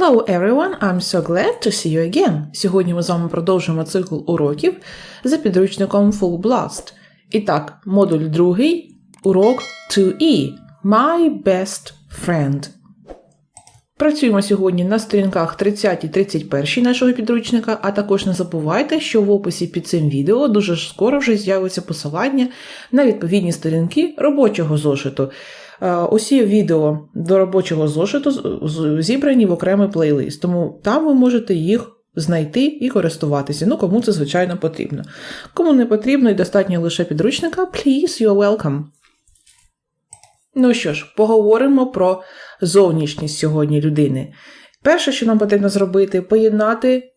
Hello everyone, I'm so glad to see you again. Сьогодні ми з вами продовжуємо цикл уроків за підручником Full Blast. І так, модуль другий, урок 2E My Best Friend. Працюємо сьогодні на сторінках 30 і 31 нашого підручника, а також не забувайте, що в описі під цим відео дуже скоро вже з'явиться посилання на відповідні сторінки робочого зошиту. Е, Усі відео до робочого зошиту зібрані в окремий плейлист, тому там ви можете їх знайти і користуватися. Ну, кому це, звичайно, потрібно. Кому не потрібно і достатньо лише підручника, please, you're welcome. Ну що ж, поговоримо про зовнішність сьогодні людини. Перше, що нам потрібно зробити, поєднати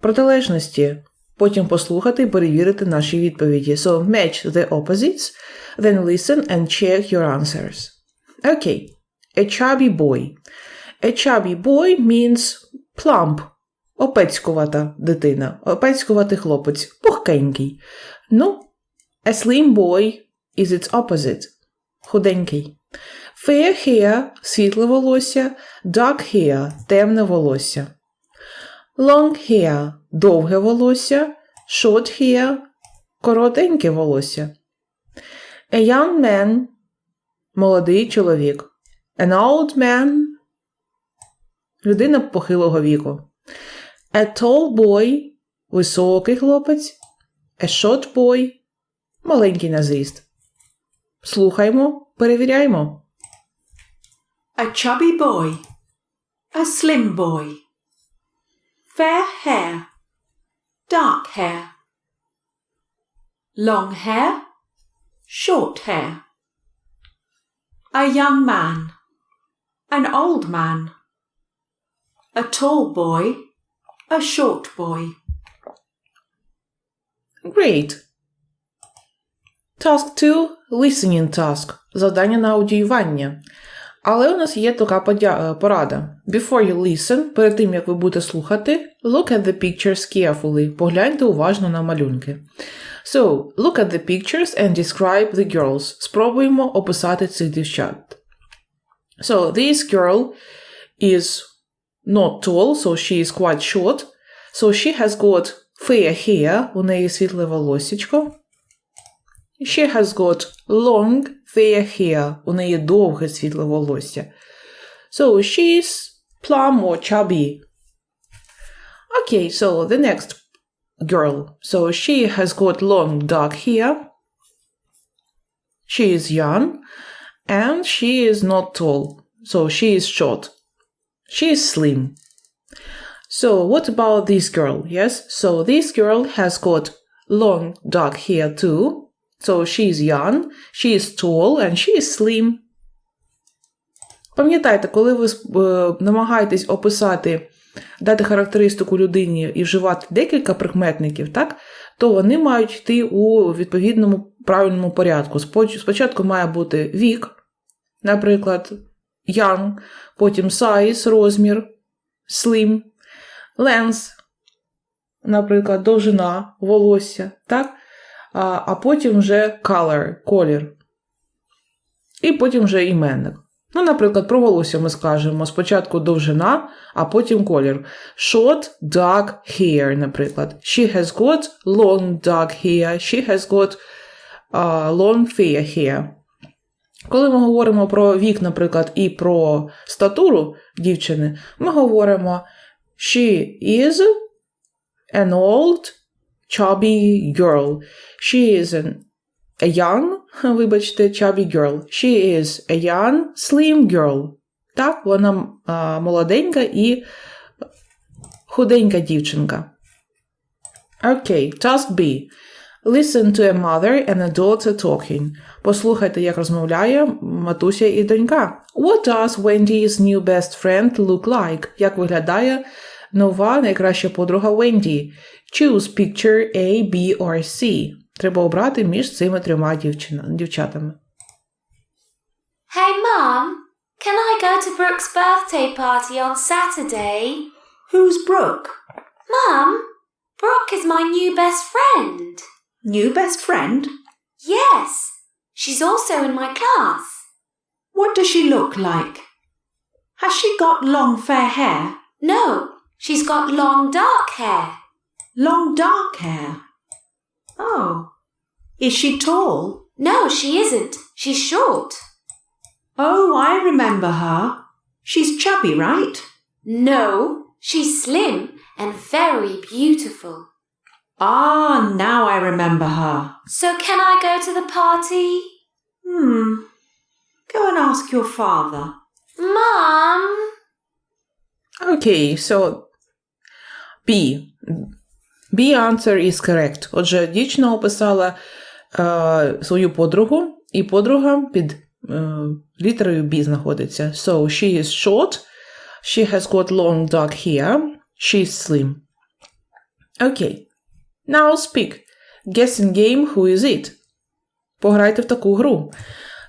протилежності, потім послухати і перевірити наші відповіді. So match the opposites, then listen and check your answers. Okay. A chubby boy. A chubby boy means plump. Опецькувата дитина, опецькуватий хлопець, пухкенький. Ну, a slim boy is its opposite. Худенький. Fair hair – світле волосся, dark hair – темне волосся. Long hair – довге волосся, short hair – коротеньке волосся. A young man – молодий чоловік. An old man – людина похилого віку. A tall boy – високий хлопець. A short boy – маленький на зріст. Слухаймо, перевіряємо. A chubby boy. A slim boy. Fair hair. Dark hair. Long hair. Short hair. A young man. An old man. A tall boy. A short boy. Great. Task 2 – listening task. Завдання на аудіювання. Але у нас є така е, порада. Before you listen, перед тим як ви будете слухати, look at the pictures carefully. Погляньте уважно на малюнки. So, look at the pictures and describe the girls. Спробуємо описати цих дівчат. So, this girl is not tall, so she is quite short. So she has got fair hair, у неї світле волосічко. She has got long fair hair, у неї довге світле волосся. So she's plump or chubby. Okay, so the next girl. So she has got long dark hair. She is young and she is not tall. So she is short. She is slim. So what about this girl? Yes, so this girl has got long dark hair too. So she is young, she is tall and she is slim. Пам'ятайте, коли ви е, намагаєтесь описати, дати характеристику людині і вживати декілька прикметників, так, то вони мають йти у відповідному правильному порядку. Спочатку має бути вік, наприклад, young, потім size, розмір, slim, length, наприклад, довжина волосся, так? А, потім вже color, колір. І потім вже іменник. Ну, наприклад, про волосся ми скажемо спочатку довжина, а потім колір. Short, dark hair, наприклад. She has got long dark hair. She has got uh, long fair hair. Коли ми говоримо про вік, наприклад, і про статуру дівчини, ми говоримо She is an old chubby girl. She is an, a young, вибачте, chubby girl. She is a young, slim girl. Так, вона а, молоденька і худенька дівчинка. Окей, task B. Listen to a mother and a daughter talking. Послухайте, як розмовляє матуся і донька. What does Wendy's new best friend look like? Як виглядає нова найкраща подруга Венді? Choose picture A, B or C. Треба обрати між цими трьома дівчина, дівчатами. Hey, Mum, can I go to Brooke's birthday party on Saturday? Who's Brooke? Mum, Brooke is my new best friend. New best friend? Yes, she's also in my class. What does she look like? Has she got long fair hair? No, she's got long dark hair. Long dark hair. Oh. Is she tall? No, she isn't. She's short. Oh, I remember her. She's chubby, right? No, she's slim and very beautiful. Ah, now I remember her. So can I go to the party? Hmm. Go and ask your father. Mom. Okay, so B. B answer is correct. Отже, дівчина описала е, свою подругу, і подруга під е, літерою B знаходиться. So, she is short, she has got long dark hair, she is slim. Окей. Now speak. Guessing game, who is it? Пограйте в таку гру.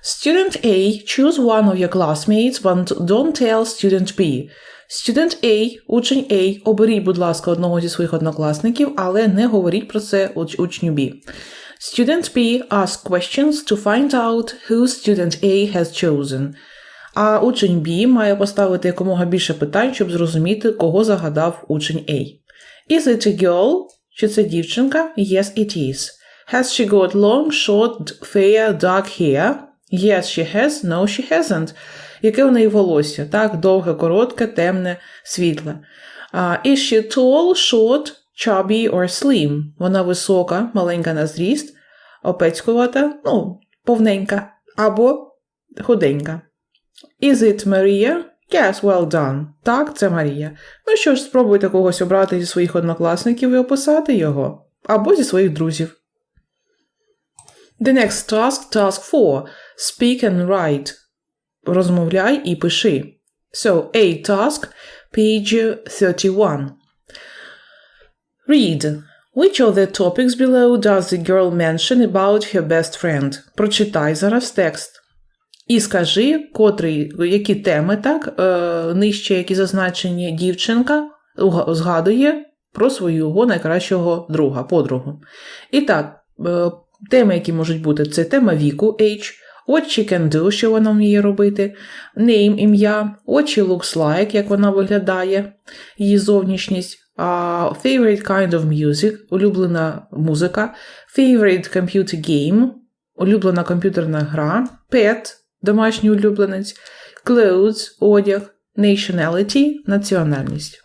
Student A, choose one of your classmates, but don't tell student B. Student A, учень A, оберіть, будь ласка, одного зі своїх однокласників, але не говоріть про це учню B. Student B ask questions to find out who student A has chosen. А учень B має поставити якомога більше питань, щоб зрозуміти, кого загадав учень A. Is it a girl? Чи це дівчинка? Yes, it is. Has she got long, short, fair, dark hair? Yes, she has. No, she hasn't. Яке у неї волосся? Так, довге, коротке, темне, світле. Uh, is she tall, short, chubby or slim? Вона висока, маленька на зріст, опецькувата, ну, повненька, або худенька. Is it Maria? Yes, well done. Так, це Марія. Ну що ж, спробуйте когось обрати зі своїх однокласників і описати його. Або зі своїх друзів. The next task, task 4. Speak and write. Розмовляй і пиши. So, A task, page 31. Read. Which of the topics below does the girl mention about her best friend? Прочитай зараз текст. І скажи, котрий, які теми, так, е, нижче, які зазначені дівчинка, згадує про свого найкращого друга, подругу. І так, е, теми, які можуть бути, це тема віку, age, what she can do, що вона вміє робити, name, ім'я, what she looks like, як вона виглядає, її зовнішність, а, favorite kind of music, улюблена музика, favorite computer game, улюблена комп'ютерна гра, pet, домашній улюбленець, clothes, одяг, nationality, національність.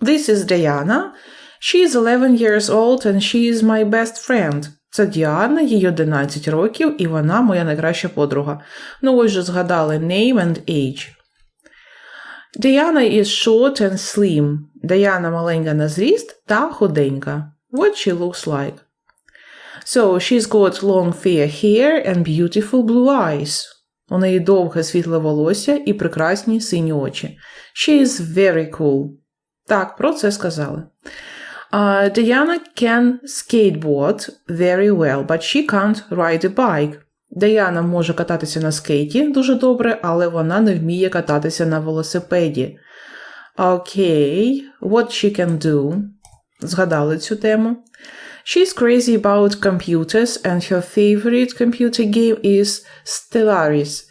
This is Diana. She is 11 years old and she is my best friend. Це Діана, їй 11 років, і вона моя найкраща подруга. Ну, ось же згадали name and age. Diana is short and slim. Діана маленька на зріст та худенька. What she looks like. So, she's got long fair hair and beautiful blue eyes. У неї довге світле волосся і прекрасні сині очі. She is very cool. Так, про це сказали. Uh, Diana can skateboard very well, but she can't ride a bike. Даяна може кататися на скейті дуже добре, але вона не вміє кататися на велосипеді. Окей, what she can do. Згадали цю тему. She's crazy about computers and her favorite computer game is Stellaris.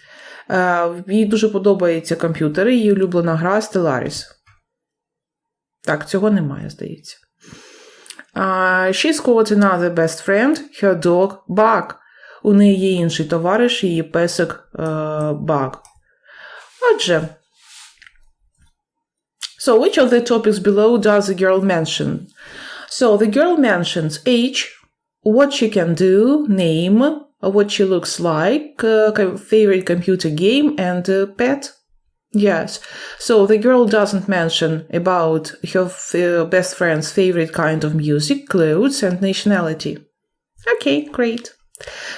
Е, їй дуже подобаються комп'ютери, її улюблена гра Stellaris. Так, цього немає, здається. Uh, she's got another best friend, her dog Bug. У неї є інший товариш, її песик uh, Bug. Отже. So, which of the topics below does the girl mention? So, the girl mentions age, what she can do, name, what she looks like, uh, co- favorite computer game, and uh, pet. Yes. So the girl doesn't mention about her f- uh, best friend's favorite kind of music, clothes, and nationality. Okay, great.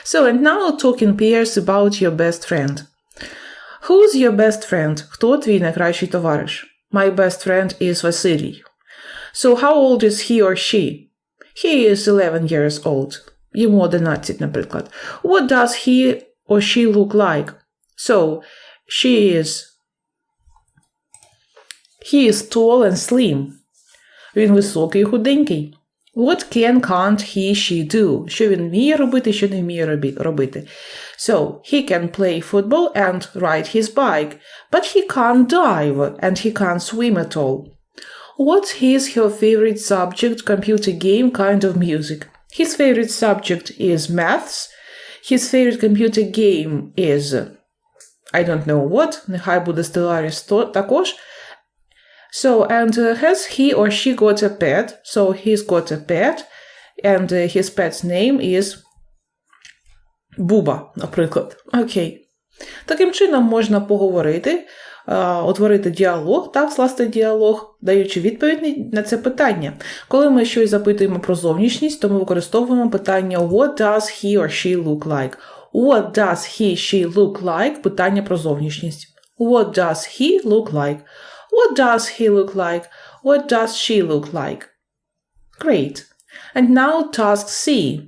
So, and now talk in pairs about your best friend. Who's your best friend? Хто твій найкращий товариш? My best friend is Vasily. So, how old is he or she? He is 11 years old. Йому 11, наприклад. What does he or she look like? So, she is He is tall and slim. Він високий і худенький. What can, can't he, she do? Що він вміє робити, що не вміє робі- робити. So, he can play football and ride his bike, but he can't dive and he can't swim at all. What's his her favorite subject, computer game, kind of music? His favorite subject is maths. His favorite computer game is I don't know what. Нехай буде Stellaris то- також. So, and uh, has he or she got a pet? So he's got a pet, and uh, his pet's name is Буба, наприклад. Окей. Таким чином можна поговорити, утворити діалог, так, скласти діалог, даючи відповідь на це питання. Коли ми щось запитуємо про зовнішність, то ми використовуємо питання What does he or she look like? What does he, she look like? Питання про зовнішність. What does he look like? What does he look like? What does she look like? Great. And now task C.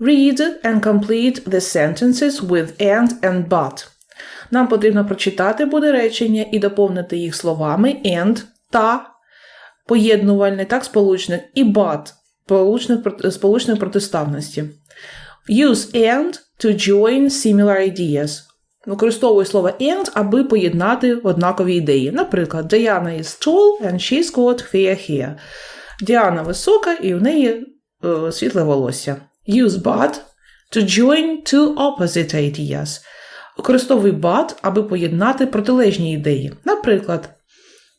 Read and complete the sentences with and and but. Нам потрібно прочитати буде речення і доповнити їх словами and та поєднувальний, так, сполучник, і but сполучник, прот- сполучник протиставності. Use and to join similar ideas. Використовуй слово and, аби поєднати однакові ідеї. Наприклад, Diana is tall and she's got fair hair. Діана висока і в неї е, світле волосся. Use but to join two opposite ideas. Використовуй but, аби поєднати протилежні ідеї. Наприклад,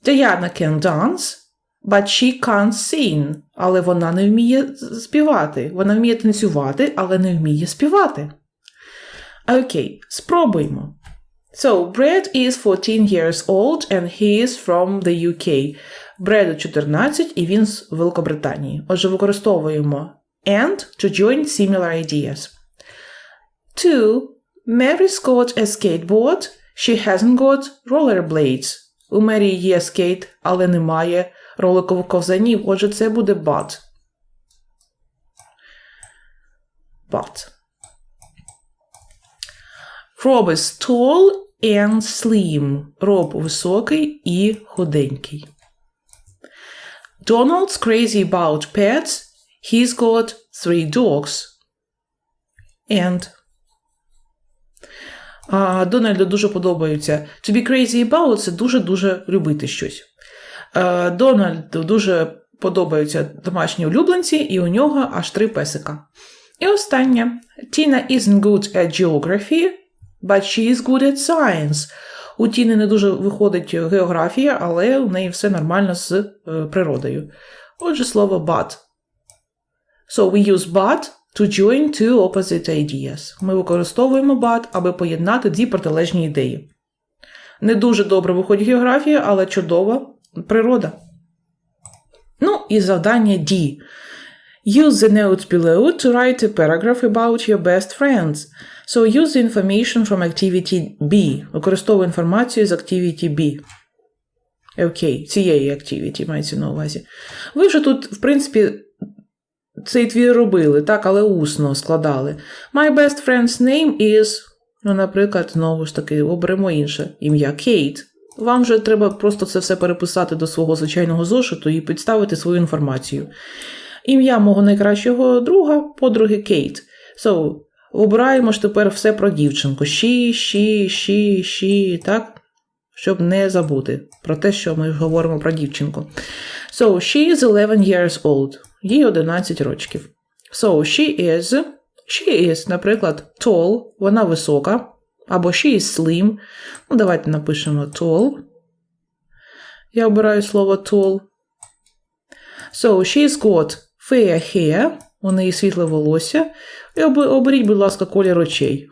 Diana can dance, but she can't sing. Але вона не вміє співати. Вона вміє танцювати, але не вміє співати. Окей, спробуємо. So, Brad is 14 years old and he is from the UK. Бреду 14 і він з Великобританії. Отже, використовуємо and to join similar ideas. 2. Mary's got a skateboard. She hasn't got rollerblades. У Мері є скейт, але немає роликових ковзанів. Отже, це буде but. But. Rob is tall and slim. Роб високий і худенький. Donald's crazy about pets. He's got three dogs. And. А, Дональду дуже подобаються. To be crazy about це дуже-дуже любити щось. Дональду дуже подобаються домашні улюбленці, і у нього аж три песика. І останнє. Tina isn't good at geography, but she is good at science. У Тіни не дуже виходить географія, але у неї все нормально з е, природою. Отже, слово but. So we use but to join two opposite ideas. Ми використовуємо but, аби поєднати дві протилежні ідеї. Не дуже добре виходить географія, але чудова природа. Ну і завдання D. Use the notes below to write a paragraph about your best friends. So use the information from activity B. Використовуй інформацію з activity B. Окей, цієї activity мається на увазі. Ви вже тут, в принципі, цей твір робили, так, але усно складали. My best friend's name is, ну, наприклад, знову ж таки, оберемо інше ім'я Кейт. Вам же треба просто це все переписати до свого звичайного зошиту і підставити свою інформацію. Ім'я мого найкращого друга, подруги Кейт. So, обираємо ж тепер все про дівчинку. She, she, she, she, так? Щоб не забути про те, що ми говоримо про дівчинку. So, she is 11 years old. Їй 11 років. So, she is, she is, наприклад, tall, вона висока. Або she is slim. Ну, давайте напишемо tall. Я обираю слово tall. So, she's got fair hair, у неї світле волосся. І оберіть, будь ласка, колір очей.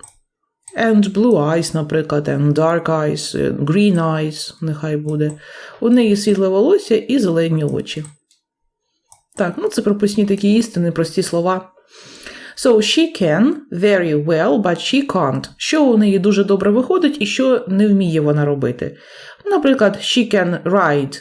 And blue eyes, наприклад, and dark eyes, and green eyes, нехай буде. У неї світле волосся і зелені очі. Так, ну це прописні такі істини, прості слова. So she can very well, but she can't. Що у неї дуже добре виходить і що не вміє вона робити. Наприклад, she can ride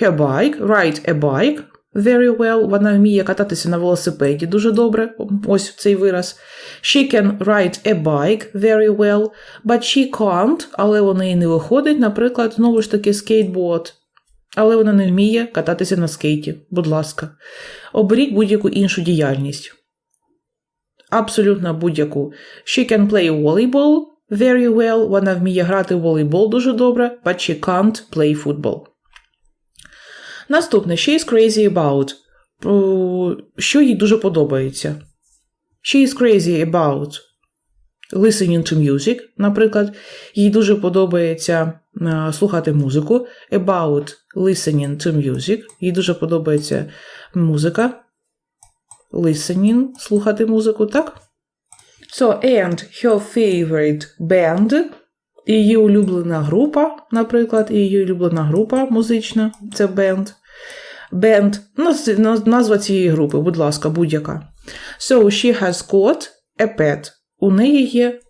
her bike, ride a bike very well. Вона вміє кататися на велосипеді дуже добре. Ось цей вираз. She can ride a bike very well, but she can't, але у неї не виходить, наприклад, знову ж таки, skateboard. але вона не вміє кататися на скейті. Будь ласка, оберіть будь-яку іншу діяльність. Абсолютно будь-яку. She can play volleyball very well. Вона вміє грати в волейбол дуже добре, but she can't play football. Наступне she is crazy about. Що їй дуже подобається. She is crazy about listening to music, наприклад. Їй дуже подобається е, слухати музику. About listening to music. Їй дуже подобається музика. Listening, слухати музику, так? So, and her favorite band. Її улюблена група, наприклад, її улюблена група музична це бенд. Наз- назва цієї групи, будь ласка, будь-яка. So, she has got a pet. У неї є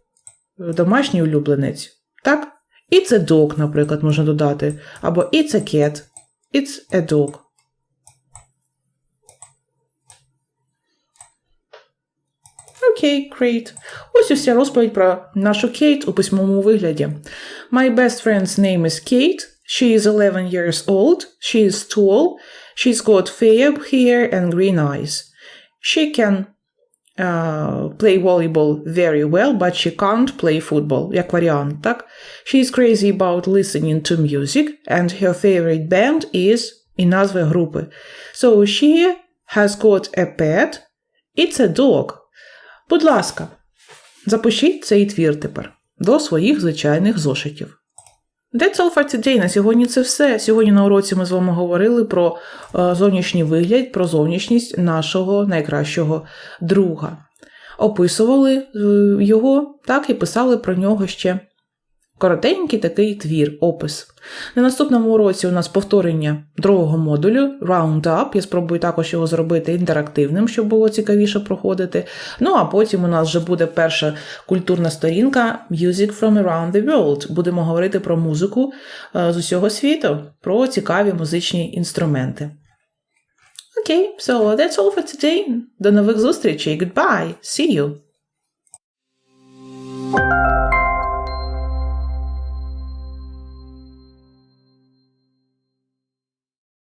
домашній улюбленець. Так? It's a dog, наприклад, можна додати. Або it's a cat. It's a dog. Окей, great. Ось і вся розповідь про нашу Кейт у письмовому вигляді. My best friend's name is Kate. She is 11 years old. She is tall. She's got fair hair and green eyes. She can uh, play volleyball very well, but she can't play football, як варіант, так? She is crazy about listening to music, and her favorite band is і назви групи. So she has got a pet. It's a dog. Будь ласка, запишіть цей твір тепер до своїх звичайних зошитів. That's all for today. На сьогодні це все. Сьогодні на уроці ми з вами говорили про е, зовнішній вигляд, про зовнішність нашого найкращого друга. Описували е, його, так і писали про нього ще коротенький такий твір, опис. На наступному уроці у нас повторення другого модулю Roundup. Я спробую також його зробити інтерактивним, щоб було цікавіше проходити. Ну а потім у нас вже буде перша культурна сторінка Music from Around the World. Будемо говорити про музику е, з усього світу, про цікаві музичні інструменти. Окей, so that's all for today. До нових зустрічей. Goodbye. See you.